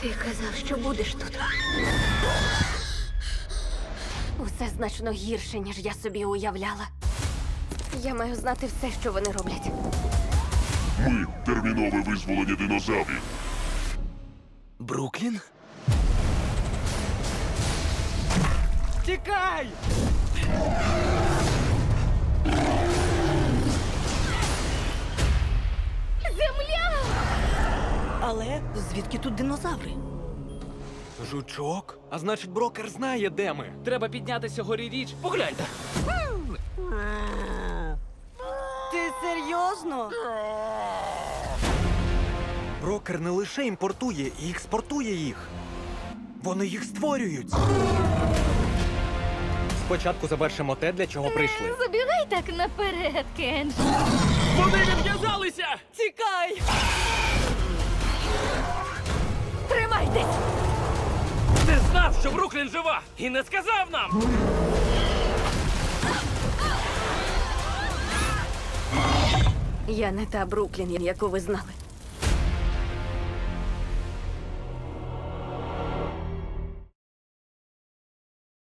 Ти казав, що будеш тут. Усе значно гірше, ніж я собі уявляла. Я маю знати все, що вони роблять. Ми термінове визволення динозаврів. Бруклін? Тікай! Але звідки тут динозаври? Жучок? А значить, брокер знає, де ми. Треба піднятися горі річ. Погляньте. Ти серйозно? Брокер не лише імпортує і експортує їх. Вони їх створюють. Спочатку завершимо те, для чого прийшли. Забігай так наперед, Кенджі. Вони відв'язалися! Знав, що Бруклін жива і не сказав нам! Я не та Бруклін, яку ви знали.